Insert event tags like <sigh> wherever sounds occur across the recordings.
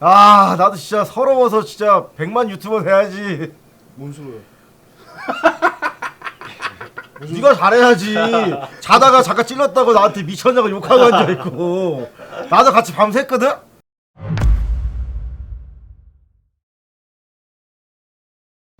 아 나도 진짜 서러워서 진짜 100만 유튜버 돼야지 뭔 소리야? <laughs> 네가 잘해야지 자다가 잠깐 찔렀다고 나한테 미쳤냐고 욕하고 앉아있고 나도 같이 밤샜거든?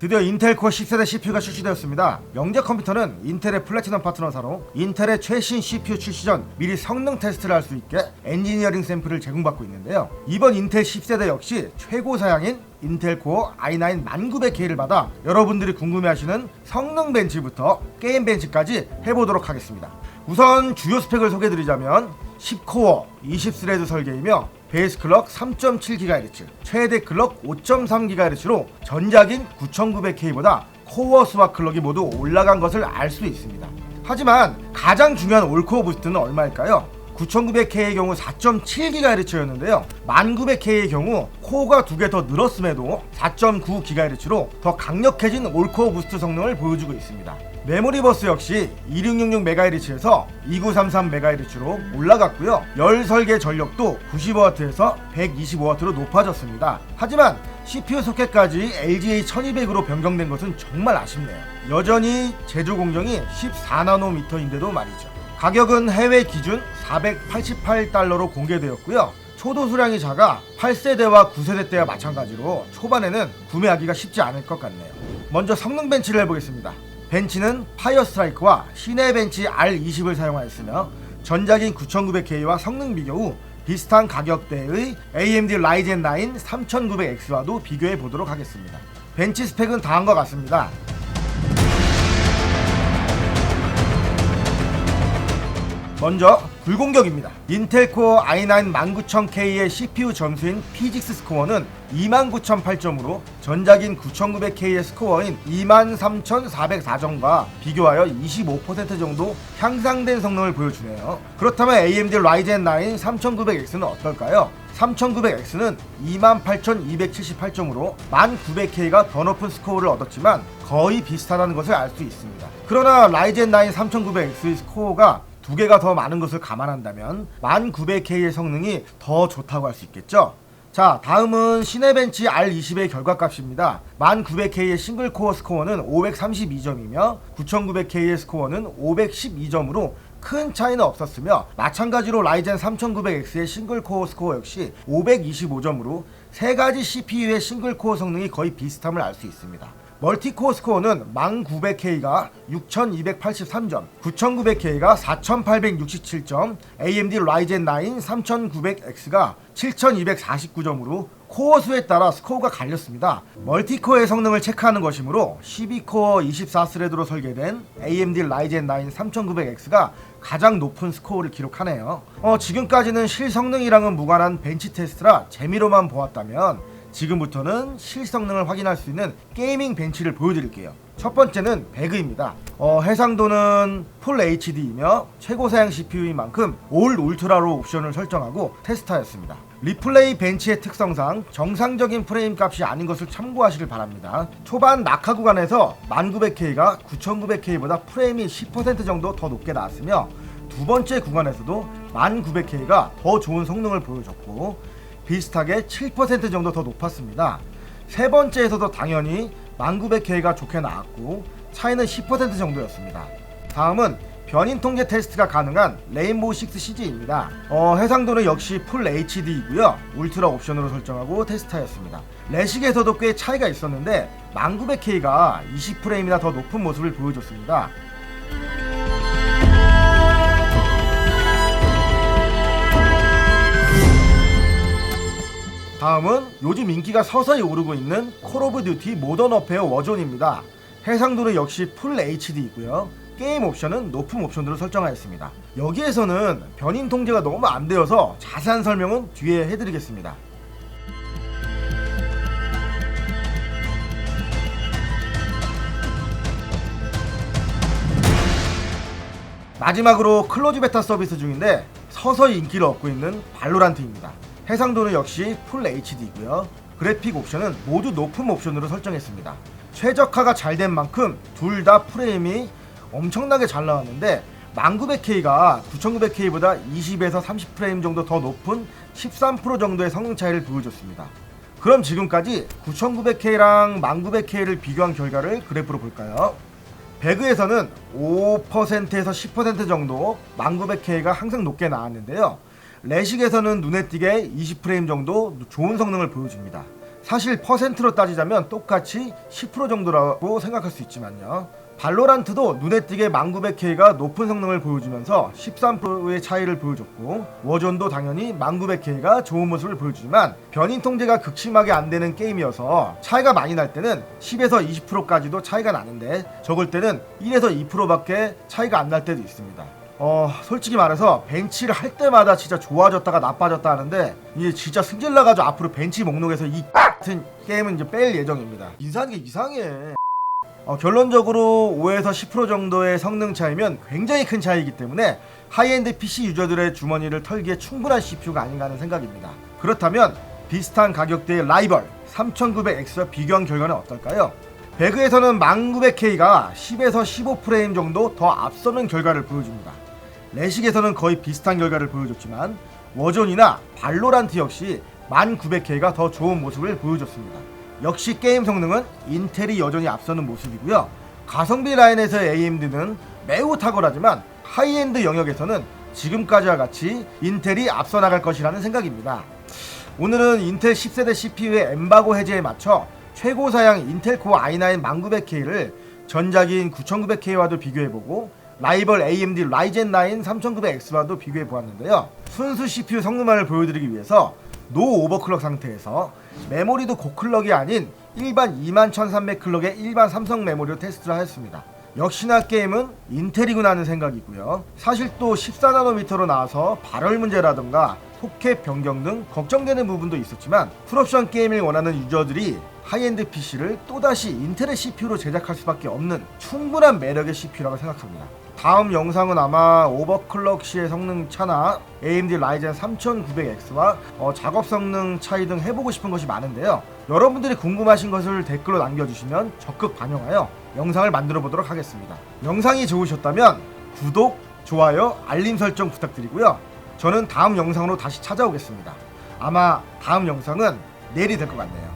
드디어 인텔 코어 10세대 CPU가 출시되었습니다. 영재 컴퓨터는 인텔의 플래티넘 파트너사로 인텔의 최신 CPU 출시 전 미리 성능 테스트를 할 수 있게 엔지니어링 샘플을 제공받고 있는데요. 이번 인텔 10세대 역시 최고 사양인 인텔 코어 i9 1900K를 받아 여러분들이 궁금해하시는 성능 벤치부터 게임 벤치까지 해보도록 하겠습니다. 우선 주요 스펙을 소개드리자면 10코어 20스레드 설계이며 베이스 클럭 3.7GHz, 최대 클럭 5.3GHz로 전작인 9900K보다 코어 수와 클럭이 모두 올라간 것을 알 수 있습니다. 하지만 가장 중요한 올코어 부스트는 얼마일까요? 9900K의 경우 4.7GHz였는데요. 1900K의 경우 코어가 두 개 더 늘었음에도 4.9GHz로 더 강력해진 올코어 부스트 성능을 보여주고 있습니다. 메모리 버스 역시 2666MHz에서 2933MHz로 올라갔고요. 열 설계 전력도 90W에서 125W로 높아졌습니다. 하지만 CPU 소켓까지 LGA 1200으로 변경된 것은 정말 아쉽네요. 여전히 제조 공정이 14나노미터인데도 말이죠. 가격은 해외 기준 488달러로 공개되었고요. 초도 수량이 작아 8세대와 9세대 때와 마찬가지로 초반에는 구매하기가 쉽지 않을 것 같네요. 먼저 성능 벤치를 해보겠습니다. 벤치는 파이어 스트라이크와 시내 벤치 R20을 사용하였으며 전작인 9900K와 성능 비교 후 비슷한 가격대의 AMD 라이젠 9 3900X와도 비교해 보도록 하겠습니다. 벤치 스펙은 다음과 같습니다. 먼저 불공격입니다. 인텔 코어 i9 19000K의 CPU 점수인 피직스 스코어는 29008점으로 전작인 9900K의 스코어인 23404점과 비교하여 25% 정도 향상된 성능을 보여주네요. 그렇다면 AMD 라이젠 9 3900X는 어떨까요? 3900X는 28278점으로 1900K가 더 높은 스코어를 얻었지만 거의 비슷하다는 것을 알 수 있습니다. 그러나 라이젠 9 3900X의 스코어가 두 개가 더 많은 것을 감안한다면 1900K의 성능이 더 좋다고 할 수 있겠죠. 자, 다음은 시네벤치 R20의 결과값입니다. 1900K의 싱글 코어 스코어는 532점이며 9900K의 스코어는 512점으로 큰 차이는 없었으며 마찬가지로 라이젠 3900X의 싱글 코어 스코어 역시 525점으로 세 가지 CPU의 싱글 코어 성능이 거의 비슷함을 알 수 있습니다. 멀티코어 스코어는 1900K가 6283점, 9900K가 4867점, AMD 라이젠 9 3900X가 7249점으로 코어 수에 따라 스코어가 갈렸습니다. 멀티코어의 성능을 체크하는 것이므로 12코어 24스레드로 설계된 AMD 라이젠 9 3900X가 가장 높은 스코어를 기록하네요. 어, 지금까지는 실성능이랑은 무관한 벤치 테스트라 재미로만 보았다면 지금부터는 실성능을 확인할 수 있는 게이밍 벤치를 보여드릴게요. 첫 번째는 배그입니다. 어, 해상도는 풀 HD이며 최고 사양 CPU인 만큼 올 울트라로 옵션을 설정하고 테스트하였습니다. 리플레이 벤치의 특성상 정상적인 프레임 값이 아닌 것을 참고하시길 바랍니다. 초반 낙하 구간에서 1900K가 9900K보다 프레임이 10% 정도 더 높게 나왔으며 두 번째 구간에서도 1900K가 더 좋은 성능을 보여줬고 비슷하게 7% 정도 더 높았습니다. 세 번째에서도 당연히 1900K가 좋게 나왔고 차이는 10% 정도였습니다. 다음은 변인 통제 테스트가 가능한 레인보우 6 CG입니다. 어, 해상도는 역시 풀 HD이고요. 울트라 옵션으로 설정하고 테스트하였습니다. 레식에서도 꽤 차이가 있었는데 1900K가 20프레임이나 더 높은 모습을 보여줬습니다. 다음은 요즘 인기가 서서히 오르고 있는 콜 오브 듀티 모던 어페어 워존입니다. 해상도는 역시 풀 HD이고요. 게임 옵션은 높은 옵션으로 설정하였습니다. 여기에서는 변인 통제가 너무 안 되어서 자세한 설명은 뒤에 해드리겠습니다. 마지막으로 클로즈 베타 서비스 중인데 서서히 인기를 얻고 있는 발로란트입니다. 해상도는 역시 풀 HD이고요. 그래픽 옵션은 모두 높은 옵션으로 설정했습니다. 최적화가 잘 된 만큼 둘 다 프레임이 엄청나게 잘 나왔는데 1900K가 9900K보다 20에서 30프레임 정도 더 높은 13% 정도의 성능 차이를 보여줬습니다. 그럼 지금까지 9900K랑 1900K를 비교한 결과를 그래프로 볼까요? 배그에서는 5%에서 10% 정도 1900K가 항상 높게 나왔는데요. 레식에서는 눈에 띄게 20프레임 정도 좋은 성능을 보여줍니다. 사실 퍼센트로 따지자면 똑같이 10% 정도라고 생각할 수 있지만요. 발로란트도 눈에 띄게 1900K가 높은 성능을 보여주면서 13%의 차이를 보여줬고 워존도 당연히 1900K가 좋은 모습을 보여주지만 변인 통제가 극심하게 안 되는 게임이어서 차이가 많이 날 때는 10에서 20%까지도 차이가 나는데 적을 때는 1에서 2%밖에 차이가 안 날 때도 있습니다. 어 솔직히 말해서 벤치를 할 때마다 진짜 좋아졌다가 나빠졌다 하는데 이제 진짜 승질 나가지고 앞으로 벤치 목록에서 이 같은 게임은 이제 뺄 예정입니다. 이상한 게 이상해. 어, 결론적으로 5에서 10% 정도의 성능 차이면 굉장히 큰 차이이기 때문에 하이엔드 PC 유저들의 주머니를 털기에 충분한 CPU가 아닌가 하는 생각입니다. 그렇다면 비슷한 가격대의 라이벌 3900X와 비교한 결과는 어떨까요? 배그에서는 1900K가 10에서 15프레임 정도 더 앞서는 결과를 보여줍니다. 레식에서는 거의 비슷한 결과를 보여줬지만 워존이나 발로란트 역시 1900K가 더 좋은 모습을 보여줬습니다. 역시 게임 성능은 인텔이 여전히 앞서는 모습이고요. 가성비 라인에서의 AMD는 매우 탁월하지만 하이엔드 영역에서는 지금까지와 같이 인텔이 앞서 나갈 것이라는 생각입니다. 오늘은 인텔 10세대 CPU의 엠바고 해제에 맞춰 최고 사양 인텔 코어 i9 1900K를 전작인 9900K와도 비교해보고 라이벌 AMD 라이젠 9 3900X와도 비교해 보았는데요. 순수 CPU 성능만을 보여드리기 위해서 노 오버클럭 상태에서 메모리도 고클럭이 아닌 일반 21300클럭의 일반 삼성 메모리로 테스트를 하였습니다. 역시나 게임은 인텔이구나 하는 생각이고요. 사실 또 14나노미터로 나와서 발열 문제라던가 속캡 변경 등 걱정되는 부분도 있었지만 풀옵션 게임을 원하는 유저들이 하이엔드 PC를 또다시 인텔의 CPU로 제작할 수밖에 없는 충분한 매력의 CPU라고 생각합니다. 다음 영상은 아마 오버클럭 시의 성능 차나 AMD 라이젠 3900X와 어, 작업 성능 차이 등 해보고 싶은 것이 많은데요. 여러분들이 궁금하신 것을 댓글로 남겨주시면 적극 반영하여 영상을 만들어 보도록 하겠습니다. 영상이 좋으셨다면 구독, 좋아요, 알림 설정 부탁드리고요. 저는 다음 영상으로 다시 찾아오겠습니다. 아마 다음 영상은 내일이 될 것 같네요.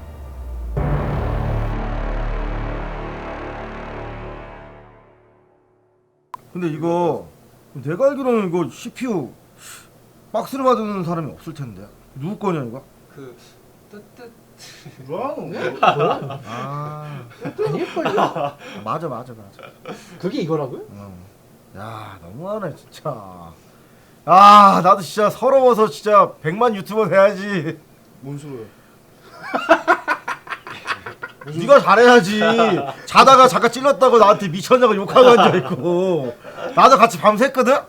근데 이거 내가 알기로는 이거 CPU 박스를 받는 사람이 없을 텐데 누구 거냐 이거? 그 뜨뜻 뭐하노? <laughs> 아 아닐걸요? <laughs> 맞아 맞아 맞아. 그게 이거라고요? 어. 야 너무하네 진짜. 아 나도 진짜 서러워서 진짜 100만 유튜버 돼야지. 뭔 소리야? <laughs> 네가 잘해야지. 자다가 잠깐 찔렀다고 나한테 미쳤냐고 욕하고 앉아있고. 나도 같이 밤샜거든?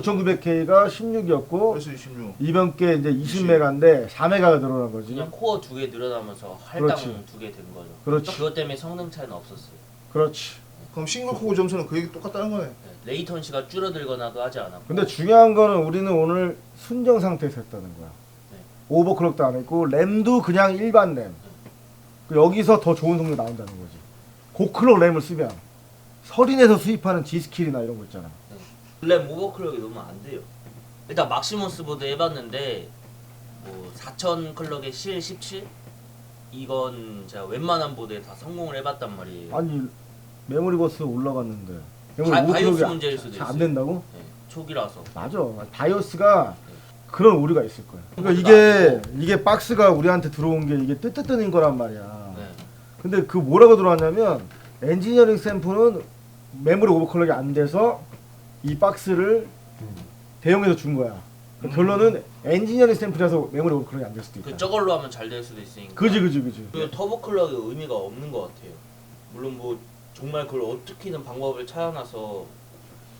9900K가 16이었고, 그래서 26. 이번 게 이제 20메가인데 4메가가 늘어난 거지. 그냥 코어 두 개 늘어나면서 할당 그렇지. 두개 된 거죠. 그렇지. 그것 때문에 성능 차이는 없었어요. 그렇지. 그럼 싱글 코어 점수는 그 얘기 똑같다는 거네. 네, 레이턴시가 줄어들거나도 하지 않았고 근데 중요한 거는 우리는 오늘 순정 상태에서 했다는 거야. 네. 오버클럭도 안 했고, 램도 그냥 일반 램. 그 여기서 더 좋은 성능 나온다는 거지. 고클럭 램을 쓰면 서린에서 수입하는 G스킬이나 이런 거 있잖아. 램 오버클럭이 너무 안 돼요. 일단 막시머스 보드 해봤는데 뭐 4000 클럭에 실 17? 이건 제가 웬만한 보드에 다 성공을 해봤단 말이에요. 아니 메모리 버스 올라갔는데 바- 메모리 바이오스 오버클럭이 문제일 수도 안 있어요. 된다고? 네, 초기라서. 맞아. 바이오스가 그런 오류가 있을 거야. 그러니까 이게 이게 박스가 우리한테 들어온 게 이게 뜨뜻뜨는 거란 말이야. 네. 근데 그 뭐라고 들어왔냐면 엔지니어링 샘플은 메모리 오버클럭이 안 돼서 이 박스를 대용해서 준 거야. 그 결론은 엔지니어링 샘플이라서 메모리 오버클럭이 안 될 수도 있다. 그 저걸로 하면 잘 될 수도 있으니까. 그지 그지 그지. 그 터보 클럭이 의미가 없는 것 같아요. 물론 뭐 정말 그걸 어떻게든 방법을 찾아놔서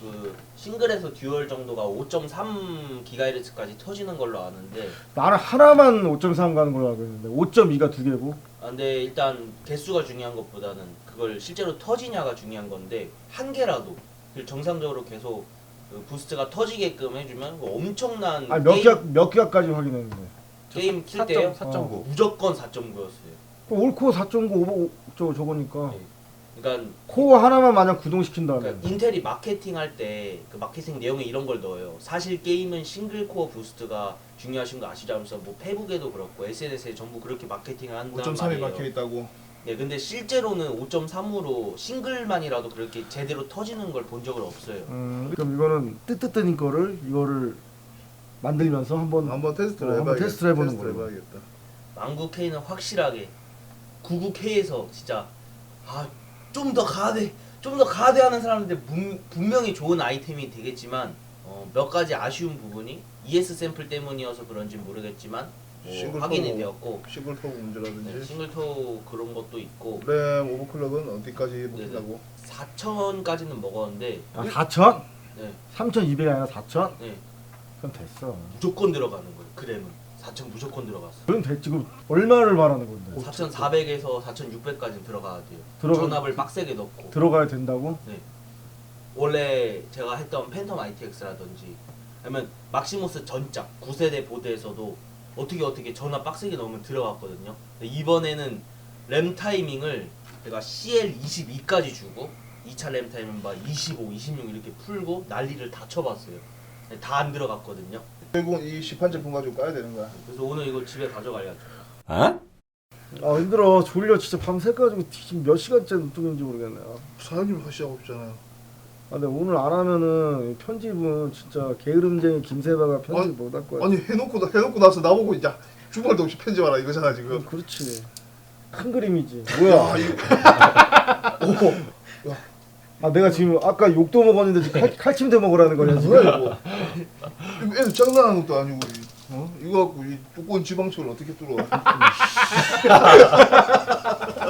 그 싱글에서 듀얼 정도가 5.3 기가헤르츠까지 터지는 걸로 아는데 나는 하나만 5.3 가는 걸로 알고 있는데 5.2가 두 개고. 아, 근데 일단 개수가 중요한 것보다는 그걸 실제로 터지냐가 중요한 건데 한 개라도 그 정상적으로 계속 그 부스트가 터지게끔 해주면 그 엄청난 아니 몇 게임, 기가 몇 기가까지 확인했는데. 게임 킬 때요 4.9. 무조건 4.9였어요. 그 올코 4.9 오버 저거 저거니까. 네. 그러니까 코어 하나만 마냥 구동시킨다면 그러니까 인텔이 마케팅 할 때 그 마케팅 내용에 이런 걸 넣어요. 사실 게임은 싱글 코어 부스트가 중요하신 거 아시죠? 하면서 뭐 페북에도 그렇고 SNS에 전부 그렇게 마케팅을 한단 5.3이 말이에요. 박혀 있다고. 네, 근데 실제로는 5.3으로 싱글만이라도 그렇게 제대로 터지는 걸 본 적은 없어요. 음, 그럼 이거는 뜨뜻뜨인 거를 이거를 만들면서 한번 한번 테스트를 어, 한번 해봐야겠다. 테스트를 해보는 테스트를 걸로. 해봐야겠다. 망구 K는 확실하게 99 K에서 진짜 아 좀 더 가야 돼, 좀 더 가야 돼 하는 사람인데 분, 분명히 좋은 아이템이 되겠지만 어, 몇 가지 아쉬운 부분이 ES 샘플 때문이어서 그런지 모르겠지만 뭐 싱글 확인이 되었고 싱글 토그 네, 문제라든지. 싱글토 그런 것도 있고 램 오버클럭은 어디까지 먹힌다고? 4천까지는 먹었는데 아 4천? 네, 3,200이 아니라 4천? 네, 그럼 됐어. 무조건 들어가는 거예요. 그램은 4천 무조건 들어갔어. 그럼 됐지. 그럼 얼마를 말하는 건데? 4,400에서 4,600까지 들어가야 돼요. 들어가- 전압을 빡세게 넣고. 들어가야 된다고? 원래 제가 했던 팬텀 ITX라든지 아니면 막시모스 전작 9세대 보드에서도 어떻게 어떻게 전압 빡세게 넣으면 들어갔거든요. 근데 이번에는 램 타이밍을 제가 CL22까지 주고 2차 램 타이밍 막 25, 26 이렇게 풀고 난리를 다 쳐봤어요. 다 안 들어갔거든요. 결국 이 시판 제품 가지고 까야 되는 거야. 그래서 오늘 이거 집에 가져가려고. 아 힘들어. 졸려. 진짜 밤새 가지고 지금 몇 시간째 눈뜨는지 모르겠네. 아. 사장님 하시하고 없잖아요. 아, 근데 오늘 안 하면은 편집은 진짜 게으름쟁이 김세바가 편집 아니, 못할 거야. 아니 해놓고 나- 해놓고 나서 나보고 이제 주말도 없이 편집하라 이거잖아 지금. 음, 그렇지. 큰 그림이지. 야, 뭐야? 이거. <laughs> 오, 아 내가 지금 아까 욕도 먹었는데 지금 칼, 칼침도 먹으라는 거냐 지금? 뭐야 이거? 이거 애들 장난하는 것도 아니고 이- 어? 이거 갖고 이 두꺼운 지방층을 어떻게 뚫어? <laughs>